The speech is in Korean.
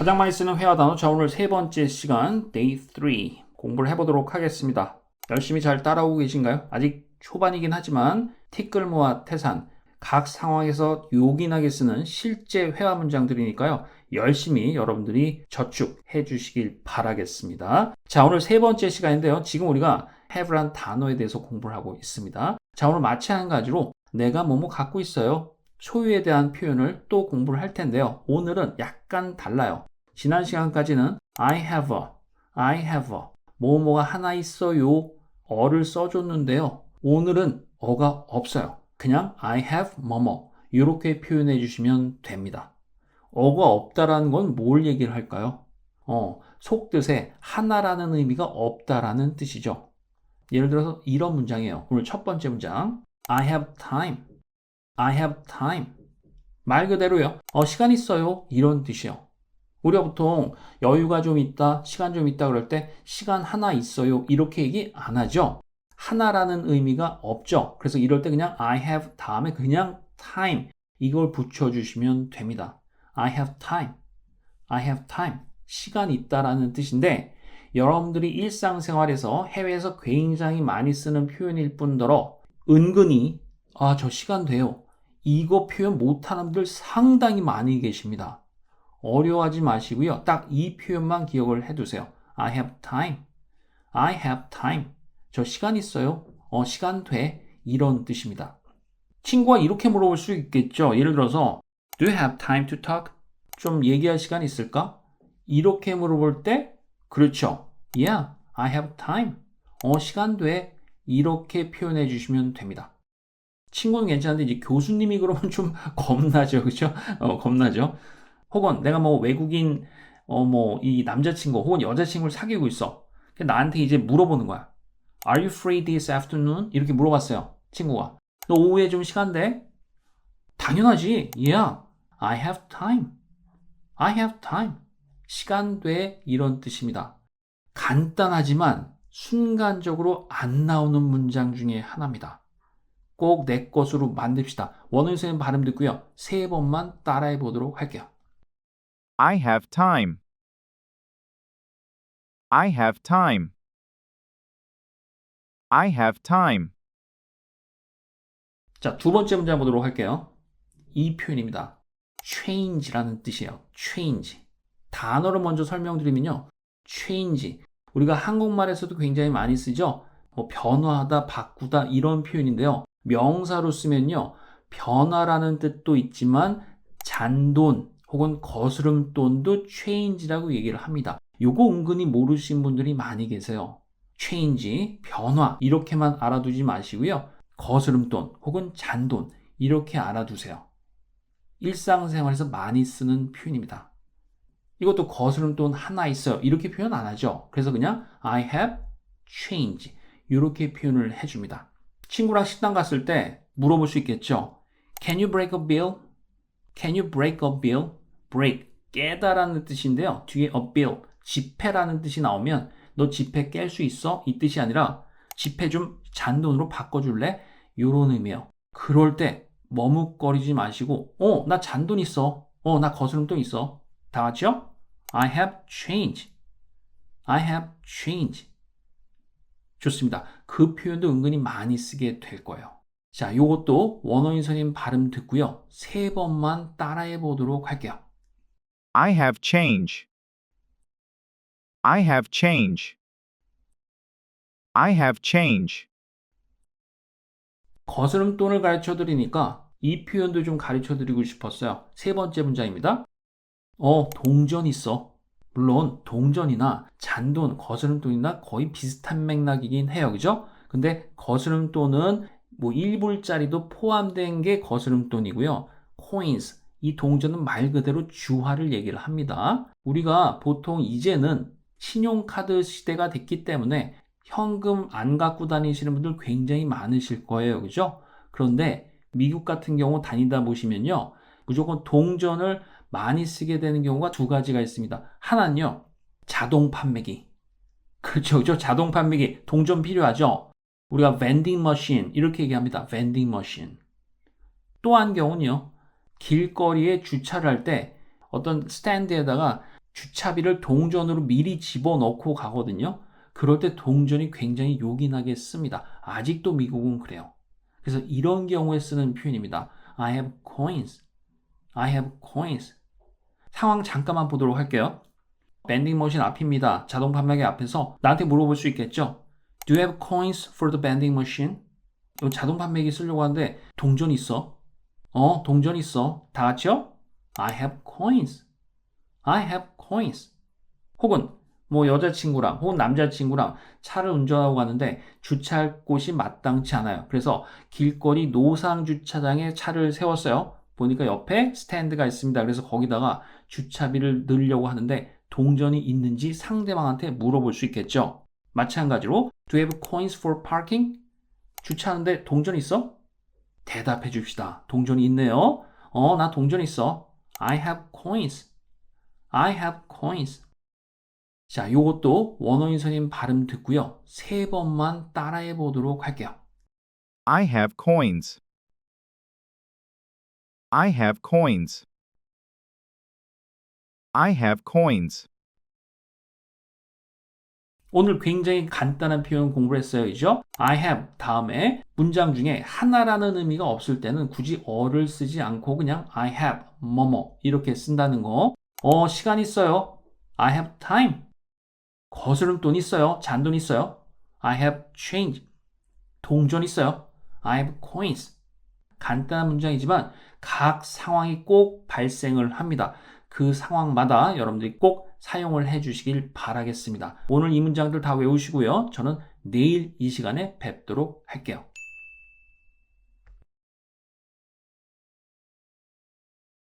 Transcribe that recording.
가장 많이 쓰는 회화 단어 자 오늘 세 번째 시간 day 3 공부를 해보도록 하겠습니다. 열심히 잘 따라오고 계신가요? 아직 초반이긴 하지만 티끌모아 태산 각 상황에서 요긴하게 쓰는 실제 회화 문장들이니까요. 열심히 여러분들이 저축해 주시길 바라겠습니다. 자, 오늘 세 번째 시간인데요. 지금 우리가 have란 단어에 대해서 공부를 하고 있습니다. 자, 오늘 마찬가지로 내가 뭐뭐 갖고 있어요. 소유에 대한 표현을 또 공부를 할 텐데요. 오늘은 약간 달라요. 지난 시간까지는 I have a, I have a, 뭐뭐가 하나 있어요. 어를 써줬는데요. 오늘은 어가 없어요. 그냥 I have 뭐뭐 이렇게 표현해 주시면 됩니다. 어가 없다라는 건 뭘 얘기를 할까요? 어, 속뜻에 하나라는 의미가 없다라는 뜻이죠. 예를 들어서 이런 문장이에요. 오늘 첫 번째 문장. I have time. I have time. 말 그대로요. 어, 시간 있어요. 이런 뜻이요. 우리가 보통 여유가 좀 있다, 시간 좀 있다 그럴 때 시간 하나 있어요. 이렇게 얘기 안 하죠. 하나라는 의미가 없죠. 그래서 이럴 때 그냥 I have 다음에 그냥 time 이걸 붙여주시면 됩니다. I have time. I have time. 시간 있다라는 뜻인데 여러분들이 일상생활에서 해외에서 굉장히 많이 쓰는 표현일 뿐더러 은근히 아, 저 시간 돼요. 이거 표현 못하는 분들 상당히 많이 계십니다. 어려워하지 마시고요. 딱 이 표현만 기억을 해두세요. I have time. I have time. 저 시간 있어요. 어, 시간 돼. 이런 뜻입니다. 친구가 이렇게 물어볼 수 있겠죠. 예를 들어서 Do you have time to talk? 좀 얘기할 시간 있을까? 이렇게 물어볼 때 그렇죠. Yeah, I have time. 어, 시간 돼. 이렇게 표현해 주시면 됩니다. 친구는 괜찮은데 이제 교수님이 그러면 좀 겁나죠. 그죠? 어, 겁나죠. 혹은 내가 뭐 외국인 어 뭐 이 남자친구 혹은 여자친구를 사귀고 있어. 나한테 이제 물어보는 거야. Are you free this afternoon? 이렇게 물어봤어요. 친구가. 너 오후에 좀 시간 돼? 당연하지. Yeah. I have time. I have time. 시간 돼. 이런 뜻입니다. 간단하지만 순간적으로 안 나오는 문장 중에 하나입니다. 꼭 내 것으로 만듭시다. 원어민 선생님 발음 듣고요. 세 번만 따라해 보도록 할게요. I have time. I have time. I have time. 자, 두 번째 문제 보도록 할게요. 이 표현입니다. change라는 뜻이에요. change. 단어를 먼저 설명드리면요. change. 우리가 한국말에서도 굉장히 많이 쓰죠. 뭐 변화하다, 바꾸다 이런 표현인데요. 명사로 쓰면요. 변화라는 뜻도 있지만 잔돈 혹은 거스름돈도 change라고 얘기를 합니다. 요거 은근히 모르신 분들이 많이 계세요. change, 변화 이렇게만 알아두지 마시고요. 거스름돈 혹은 잔돈 이렇게 알아두세요. 일상생활에서 많이 쓰는 표현입니다. 이것도 거스름돈 하나 있어요. 이렇게 표현 안 하죠. 그래서 그냥 I have change 이렇게 표현을 해줍니다. 친구랑 식당 갔을 때 물어볼 수 있겠죠. Can you break a bill? Can you break a bill? break 깨다라는 뜻인데요. 뒤에 a bill 지폐라는 뜻이 나오면 너 지폐 깰 수 있어? 이 뜻이 아니라 지폐 좀 잔돈으로 바꿔줄래? 요런 의미예요. 그럴 때 머뭇거리지 마시고 어, 나 잔돈 있어. 어, 나 거스름돈 있어. 다 같이요? I have change. I have change. 좋습니다. 그 표현도 은근히 많이 쓰게 될 거예요. 자, 요것도 원어민 선생님 발음 듣고요. 세 번만 따라해 보도록 할게요. I have change. I have change. I have change. 거스름 돈을 가르쳐 드리니까 이 표현도 좀 가르쳐 드리고 싶었어요. 세 번째 문장입니다. 어, 동전 있어. 물론 동전이나 잔돈, 거스름돈이나 거의 비슷한 맥락이긴 해요. 그죠? 근데 거스름돈은 뭐 1불짜리도 포함된 게 거스름돈이고요. coins, 이 동전은 말 그대로 주화를 얘기를 합니다. 우리가 보통 이제는 신용카드 시대가 됐기 때문에 현금 안 갖고 다니시는 분들 굉장히 많으실 거예요. 그죠? 그런데 미국 같은 경우 다니다 보시면요. 무조건 동전을 많이 쓰게 되는 경우가 두 가지가 있습니다. 하나는요. 자동 판매기. 그렇죠. 그죠? 자동 판매기. 동전 필요하죠? 우리가 vending machine 이렇게 얘기합니다. vending machine. 또 한 경우는요. 길거리에 주차를 할 때 어떤 스탠드에다가 주차비를 동전으로 미리 집어넣고 가거든요. 그럴 때 동전이 굉장히 요긴하게 씁니다. 아직도 미국은 그래요. 그래서 이런 경우에 쓰는 표현입니다. I have coins. I have coins. 상황 잠깐만 보도록 할게요. 밴딩 머신 앞입니다. 자동 판매기 앞에서 나한테 물어볼 수 있겠죠? Do you have coins for the vending machine? 이 자동 판매기 쓰려고 하는데 동전 있어? 어, 동전 있어. 다 같이요? I have coins. I have coins. 혹은 뭐 여자친구랑 혹은 남자친구랑 차를 운전하고 가는데 주차할 곳이 마땅치 않아요. 그래서 길거리 노상 주차장에 차를 세웠어요. 보니까 옆에 스탠드가 있습니다. 그래서 거기다가 주차비를 넣으려고 하는데 동전이 있는지 상대방한테 물어볼 수 있겠죠. 마찬가지로 Do you have coins for parking? 주차하는데 동전 있어? 대답해 줍시다. 동전이 있네요. 어, 나 동전 있어. I have coins. I have coins. 자, 요것도 원어인 선생님 발음 듣고요. 세 번만 따라해 보도록 할게요. I have coins. I have coins. I have coins. 오늘 굉장히 간단한 표현 공부를 했어요. 이죠? I have 다음에 문장 중에 하나라는 의미가 없을 때는 굳이 어를 쓰지 않고 그냥 I have 뭐뭐 이렇게 쓴다는 거. 어, 시간 있어요. I have time. 거스름 돈 있어요. 잔돈 있어요. I have change. 동전 있어요. I have coins. 간단한 문장이지만 각 상황이 꼭 발생을 합니다. 그 상황마다 여러분들이 꼭 사용을 해 주시길 바라겠습니다. 오늘 이 문장들 다 외우시고요. 저는 내일 이 시간에 뵙도록 할게요.